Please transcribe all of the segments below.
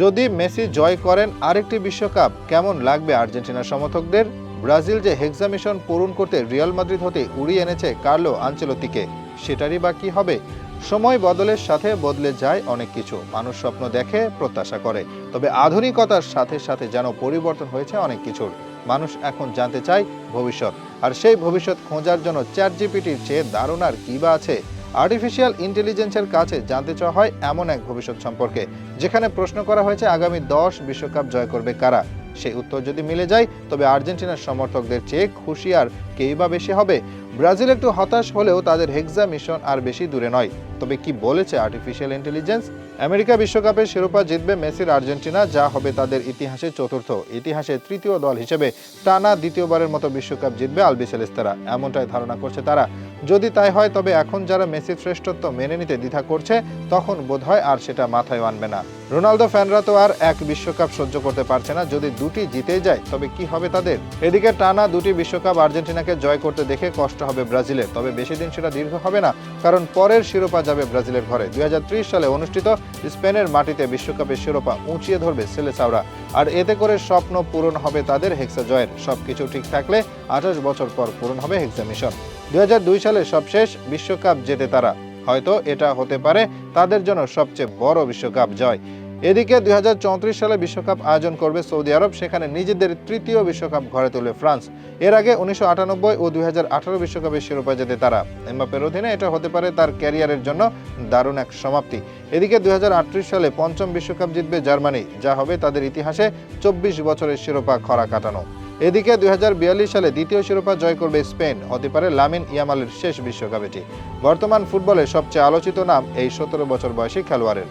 যদি মেসি জয় করেন আরেকটি বিশ্বকাপ, কেমন লাগবে আর্জেন্টিনার সমর্থকদের? ব্রাজিল যে হেক্সা মিশন পূরণ করতে রিয়াল মাদ্রিদ হতে উড়িয়ে এনেছে কার্লো আঞ্চলতিকে সেটারই বা কি হবে? সময় বদলের সাথে বদলে যায় অনেক কিছু, মানুষ স্বপ্ন দেখে, প্রত্যাশা করে। তবে আধুনিকতার সাথে সাথে যেন পরিবর্তন হয়েছে অনেক কিছুর, মানুষ এখন জানতে চায় ভবিষ্যৎ। আর সেই ভবিষ্যৎ খোঁজার জন্য চ্যাট জিপিটির চেয়ে দারুণ আর কি বা আছে? আর্টিফিশিয়াল ইন্টেলিজেন্সের কাছে জানতে চাওয়া হয় এমন এক ভবিষ্যৎ সম্পর্কে, যেখানে প্রশ্ন করা হয়েছে আগামী দশ বিশ্বকাপ জয় করবে কারা। সেই উত্তর যদি মিলে যায়, তবে আর্জেন্টিনার সমর্থকদের চেয়ে খুশি আর কেই বা বেশি হবে? ব্রাজিল একটু হতাশ হলেও তাদের হেক্সা মিশন আর বেশি দূরে নয়। তবে কি বলেছে আর্টিফিশিয়াল ইন্টেলিজেন্স আমেরিকা বিশ্বকাপের শিরোপা জিতবে মেসির আর্জেন্টিনা, যা হবে তাদের ইতিহাসে চতুর্থ, ইতিহাসে তৃতীয় দল হিসেবে। টানা দ্বিতীয়বারের মতো বিশ্বকাপ জিতবে আলবিসেলেস্তারা এমনটাই ধারণা করছে তারা। যদি তাই হয়, তবে এখন যারা মেসির শ্রেষ্ঠত্ব মেনে নিতে দ্বিধা করছে, তখন বোধহয় আর সেটা মাথায় আনবে না। রোনালদো ফ্যানরা তো আর এক বিশ্বকাপ সহ্য করতে পারছে না। যদি দুটি জিতে যায়, তবে কি হবে তাদের? এদিকে টানা দুটি বিশ্বকাপ আর্জেন্টিনাকে জয় করতে দেখে কষ্ট হবে ব্রাজিলের তবে বেশি দিন সেটা দীর্ঘ হবে না, কারণ পরের শিরোপা যাবে ব্রাজিলের ঘরে। দুই হাজার ত্রিশ সালে অনুষ্ঠিত স্পেনের মাটিতে বিশ্বকাপের শিরোপা উঁচিয়ে ধরবে সেলে সেলেসাওরা। আর এতে করে স্বপ্ন পূরণ হবে তাদের হেক্সা জয়ের। সবকিছু ঠিক থাকলে আঠাশ বছর পর পূরণ হবে হেক্সা মিশন। দুই হাজার দুই সালে সবশেষ বিশ্বকাপ জেতে তারা। হয়তো এটা হতে পারে তাদের জন্য সবচেয়ে বড় বিশ্বকাপ জয়। এদিকে দুই হাজার চৌত্রিশ সালে বিশ্বকাপ আয়োজন করবে সৌদি আরব, সেখানে নিজেদের তৃতীয় বিশ্বকাপ ঘরে তোলে ফ্রান্স। এর আগে উনিশশো আটানব্বই ও দুই বিশ্বকাপের শিরোপা জেতে তারা। এমবাপের অধীনে এটা হতে পারে তার ক্যারিয়ারের জন্য দারুণ এক সমাপ্তি। এদিকে দুই হাজার আটত্রিশ সালে পঞ্চম বিশ্বকাপ জিতবে জার্মানি, যা হবে তাদের ইতিহাসে চব্বিশ বছরের শিরোপা খরা কাটানো। এদিকে দুই হাজার বিয়াল্লিশ সালে দ্বিতীয় শিরোপা জয় করবে স্পেন, হতে পারে লামিন ইয়ামালের শেষ বিশ্বকাপ এটি বর্তমান ফুটবলের সবচেয়ে আলোচিত নাম এই সতেরো বছর বয়সী খেলোয়াড়ের।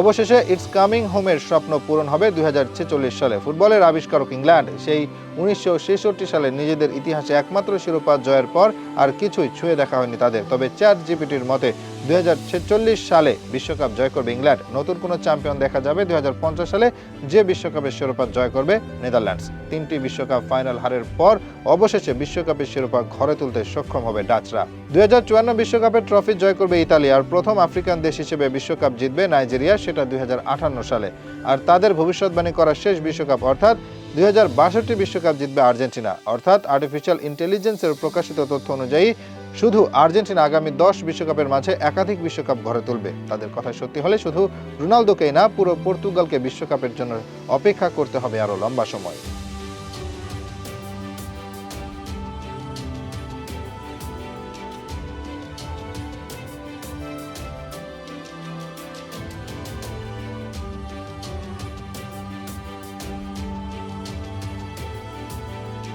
অবশেষে, ইটস কামিং হোমের স্বপ্ন পূরণ হবে দুই হাজার ছেচল্লিশ সালে। ফুটবলের আবিষ্কারক ইংল্যান্ড, সেই উনিশশো ছেষট্টি সালে নিজেদের ইতিহাসে একমাত্র শিরোপা জয়ের পর আর কিছুই ছুঁয়ে দেখা হয়নি তাদের। তবে চ্যাট জিপিটির মতে, দুই হাজার ছেচল্লিশ সালে বিশ্বকাপ জয় করবে ইংল্যান্ড। নতুন কোনো চ্যাম্পিয়ন দেখা যাবে দুই হাজার পঞ্চাশ সালে, যে বিশ্বকাপের শিরোপা জয় করবে নেদারল্যান্ডস। তিনটি বিশ্বকাপ ফাইনাল হারের পর অবশেষে বিশ্বকাপের শিরোপা ঘরে তুলতে সক্ষম হবে ডাচরা। দুই বিশ্বকাপের ট্রফি জয় করবে ইতালি আর প্রথম আফ্রিকান দেশ হিসেবে বিশ্বকাপ জিতবে নাইজেরিয়া, সেটা দুই সালে। আর তাদের ভবিষ্যৎবাণী করা শেষ বিশ্বকাপ, অর্থাৎ দুই বিশ্বকাপ জিতবে আর্জেন্টিনা। অর্থাৎ আর্টিফিশিয়াল ইন্টেলিজেন্সের প্রকাশিত তথ্য অনুযায়ী, শুধু আর্জেন্টিনা আগামী দশ বিশ্বকাপের মাঝে একাধিক বিশ্বকাপ ঘরে তুলবে। তাদের কথা সত্যি হলে শুধু রোনালদোকেই না, পুরো পর্তুগালকে বিশ্বকাপের জন্য অপেক্ষা করতে হবে আরও লম্বা সময়।